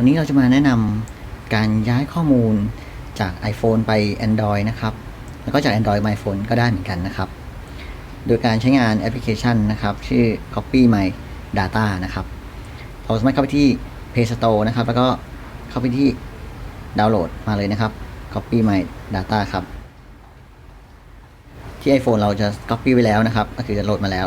วันนี้เราจะมาแนะนำการย้ายข้อมูลจาก iPhone ไป Android นะครับ แล้วก็จาก Android มา iPhone ก็ได้เหมือนกันนะครับ โดยการใช้งานแอปพลิเคชันนะครับ ชื่อ Copy My Data นะครับ เราสามารถเข้าไปที่ Play Store นะครับ แล้วก็เข้าไปที่ดาวน์โหลดมาเลยนะครับ Copy My Data ครับ ที่ iPhone เราจะ Copy ไว้แล้วนะครับ ก็คือจะโหลดมาแล้ว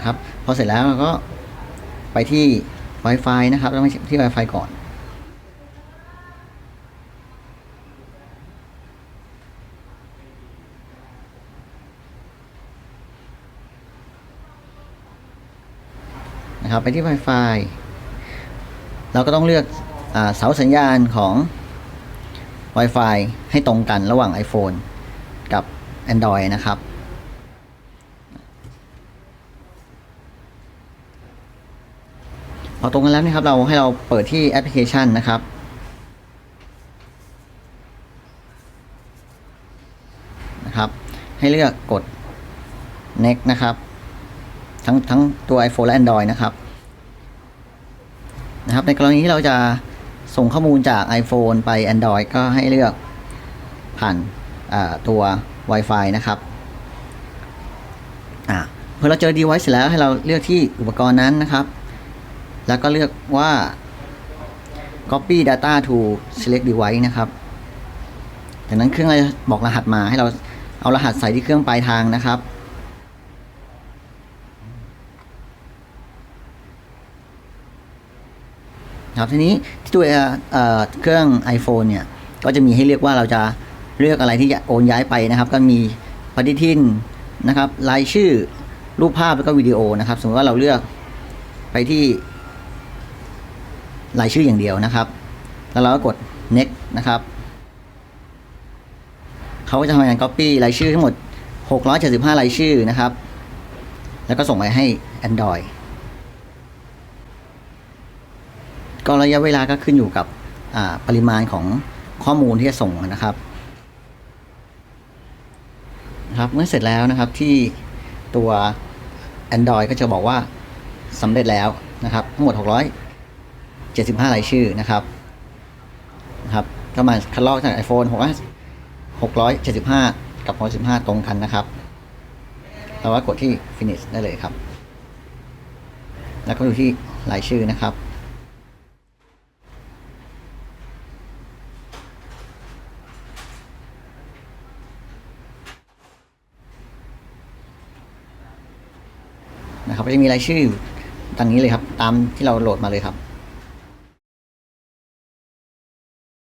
นะครับ พอเสร็จแล้วเราก็ไปที่ Wi-Fi นะครับต้องไปที่ Wi-Fi ก่อน นะครับ ไปที่ Wi-Fi เราก็ต้องเลือกอเสาสัญญาณของ Wi-Fi ให้ตรงกันระหว่าง iPhone กับ Android นะครับ พอตรงกันแล้วนะครับเราให้เราเปิดที่แอปพลิเคชันนะครับ นะครับ ให้เลือกกด next นะครับ ทั้งทั้งตัว iPhone และ Android นะครับนะครับ ในกรณีที่เราจะส่งข้อมูลจาก iPhone ไป Android ก็ให้เลือกผ่านตัว Wi-Fi นะครับอ่าเมื่อเราเจอ device เสร็จแล้วให้เราเลือกที่อุปกรณ์นั้นนะครับ แล้วก็เลือกว่า copy data to select device นะครับ จากนั้นเครื่องจะบอกรหัสมาให้เราเอารหัสใส่ที่เครื่องปลายทางนะครับครับทีนี้ที่ตัวเเครื่อง iPhone เนี่ย ก็จะมีให้เลือกว่าเราจะเลือกอะไรที่จะโอนย้ายไปนะครับ ก็มีปฏิทินนะครับรายชื่อรูปภาพแล้วก็วิดีโอนะครับ สมมติว่าเราเลือกไปที่ รายชื่ออย่างเดียวนะครับ แล้วเราก็กด next นะครับเขาก็จะทำงาน copy รายชื่อทั้งหมด 675 รายชื่อนะครับ แล้วก็ส่งไปให้ Android ก็ระยะเวลาก็ขึ้นอยู่กับปริมาณของข้อมูลที่จะส่งนะครับครับเมื่อเสร็จแล้วนะครับที่ตัว Android ก็จะบอกว่าสำเร็จแล้วนะครับ ทั้งหมด 600 75 รายชื่อนะครับนะครับก็มาคัดลอกจาก iPhone 6 675 กับ615ตรงกันนะครับเราก็กดที่ finish ได้เลยครับ แล้วก็ดูที่รายชื่อนะครับนะครับก็จะมีรายชื่อดังนี้เลยครับ ตามที่เราโหลดมาเลยครับ